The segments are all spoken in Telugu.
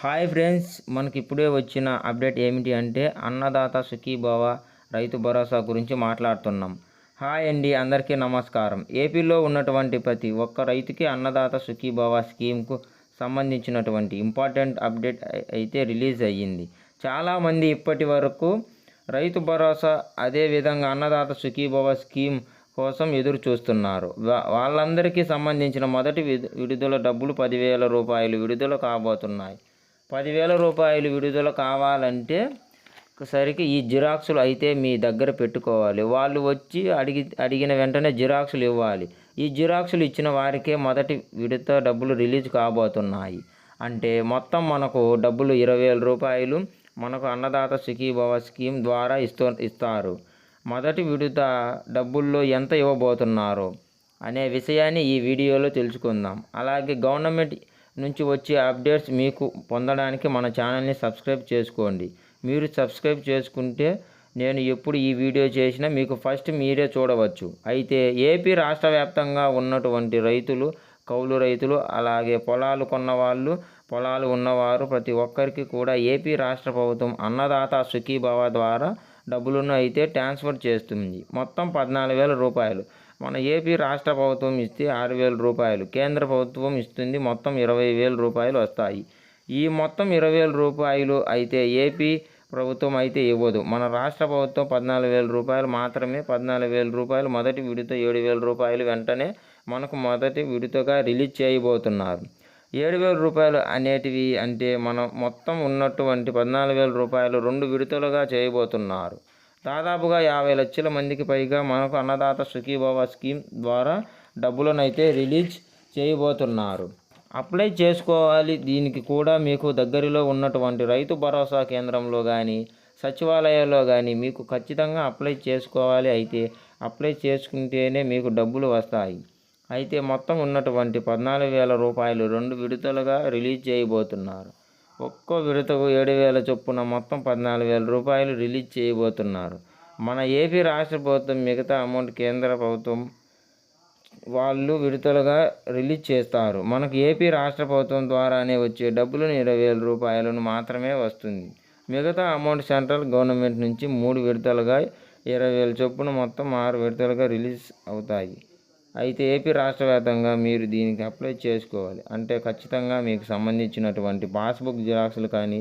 హాయ్ ఫ్రెండ్స్ మనకి ఇప్పుడే వచ్చిన అప్డేట్ ఏమిటి అంటే అన్నదాత సుఖీభావ రైతు భరోసా గురించి మాట్లాడుతున్నాం. హాయ్ అండి అందరికీ నమస్కారం. ఏపీలో ఉన్నటువంటి ప్రతి ఒక్క రైతుకి అన్నదాత సుఖీభావ స్కీమ్కు సంబంధించినటువంటి ఇంపార్టెంట్ అప్డేట్ అయితే రిలీజ్ అయ్యింది. చాలామంది ఇప్పటి వరకు రైతు భరోసా అదేవిధంగా అన్నదాత సుఖీభావ స్కీమ్ కోసం ఎదురు చూస్తున్నారు. వాళ్ళందరికీ సంబంధించిన మొదటి విడుదల డబ్బులు పదివేల రూపాయలు విడుదల కాబోతున్నాయి. పదివేల రూపాయలు విడుదల కావాలంటే సరికి ఈ జిరాక్సులు అయితే మీ దగ్గర పెట్టుకోవాలి. వాళ్ళు వచ్చి అడిగి అడిగిన వెంటనే జిరాక్సులు ఇవ్వాలి. ఈ జిరాక్సులు ఇచ్చిన వారికే మొదటి విడత డబ్బులు రిలీజ్ కాబోతున్నాయి. అంటే మొత్తం మనకు డబ్బులు ఇరవై వేల రూపాయలు మనకు అన్నదాత సుఖీభవ స్కీమ్ ద్వారా ఇస్తూ ఇస్తారు. మొదటి విడత డబ్బుల్లో ఎంత ఇవ్వబోతున్నారు అనే విషయాన్ని ఈ వీడియోలో తెలుసుకుందాం. అలాగే గవర్నమెంట్ నుంచి వచ్చే అప్డేట్స్ మీకు పొందడానికి మన ఛానల్ని సబ్స్క్రైబ్ చేసుకోండి. మీరు సబ్స్క్రైబ్ చేసుకుంటే నేను ఎప్పుడు ఈ వీడియో చేసినా మీకు ఫస్ట్ మీరే చూడవచ్చు. అయితే ఏపీ రాష్ట్ర వ్యాప్తంగా ఉన్నటువంటి రైతులు కౌలు రైతులు అలాగే పొలాలు కొన్నవాళ్ళు పొలాలు ఉన్నవారు ప్రతి ఒక్కరికి కూడా ఏపీ రాష్ట్ర ప్రభుత్వం అన్నదాత సుఖీభావ ద్వారా డబ్బులను అయితే ట్రాన్స్ఫర్ చేస్తుంది. మొత్తం పద్నాలుగు వేల రూపాయలు. మన ఏపీ రాష్ట్ర ప్రభుత్వం ఇస్తే ఆరు వేల రూపాయలు కేంద్ర ప్రభుత్వం ఇస్తుంది మొత్తం ఇరవై వేల రూపాయలు వస్తాయి. ఈ మొత్తం ఇరవై వేల రూపాయలు అయితే ఏపీ ప్రభుత్వం అయితే ఇవ్వదు. మన రాష్ట్ర ప్రభుత్వం పద్నాలుగు వేల రూపాయలు మాత్రమే పద్నాలుగు వేల రూపాయలు మొదటి విడత ఏడు వేల రూపాయలు వెంటనే మనకు మొదటి విడతగా రిలీజ్ చేయబోతున్నారు. ఏడు వేల రూపాయలు అనేటివి అంటే మనం మొత్తం ఉన్నటువంటి పద్నాలుగు వేల రూపాయలు రెండు విడతలుగా చేయబోతున్నారు. దాదాపుగా యాభై లక్షల మందికి పైగా మనకు అన్నదాత సుఖీభవ స్కీమ్ ద్వారా డబ్బులను అయితే రిలీజ్ చేయబోతున్నారు. అప్లై చేసుకోవాలి. దీనికి కూడా మీకు దగ్గరలో ఉన్నటువంటి రైతు భరోసా కేంద్రంలో కానీ సచివాలయాల్లో కానీ మీకు ఖచ్చితంగా అప్లై చేసుకోవాలి. అయితే అప్లై చేసుకుంటేనే మీకు డబ్బులు వస్తాయి. అయితే మొత్తం ఉన్నటువంటి పద్నాలుగు వేల రూపాయలు రెండు విడతలుగా రిలీజ్ చేయబోతున్నారు. ఒక్కో విడతకు ఏడు వేల చొప్పున మొత్తం పద్నాలుగు వేల రూపాయలు రిలీజ్ చేయబోతున్నారు. మన ఏపీ రాష్ట్ర ప్రభుత్వం మిగతా అమౌంట్ కేంద్ర ప్రభుత్వం వాళ్ళు విడతలుగా రిలీజ్ చేస్తారు. మనకు ఏపీ రాష్ట్ర ప్రభుత్వం ద్వారానే వచ్చే డబ్బులను ఇరవై వేల రూపాయలను మాత్రమే వస్తుంది. మిగతా అమౌంట్ సెంట్రల్ గవర్నమెంట్ నుంచి మూడు విడతలుగా ఇరవై వేల చొప్పున మొత్తం ఆరు విడతలుగా రిలీజ్ అవుతాయి. అయితే ఏపీ రాష్ట్ర వ్యాప్తంగా మీరు దీనికి అప్లై చేసుకోవాలి. అంటే ఖచ్చితంగా మీకు సంబంధించినటువంటి పాస్బుక్ జిరాక్స్లు కానీ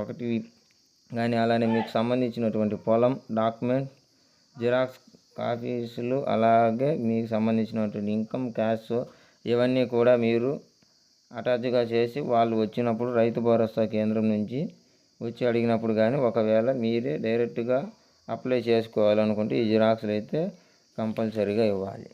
ఒకటి కానీ అలానే మీకు సంబంధించినటువంటి పొలం డాక్యుమెంట్ జిరాక్స్ కాపీసులు అలాగే మీకు సంబంధించినటువంటి ఇన్కమ్ క్యాష్ ఇవన్నీ కూడా మీరు అటాచ్గా చేసి వాళ్ళు వచ్చినప్పుడు రైతు భరోసా కేంద్రం నుంచి వచ్చి అడిగినప్పుడు కానీ ఒకవేళ మీరే డైరెక్ట్గా అప్లై చేసుకోవాలనుకుంటే ఈ జిరాక్స్లు అయితే కంపల్సరీగా ఇవ్వాలి.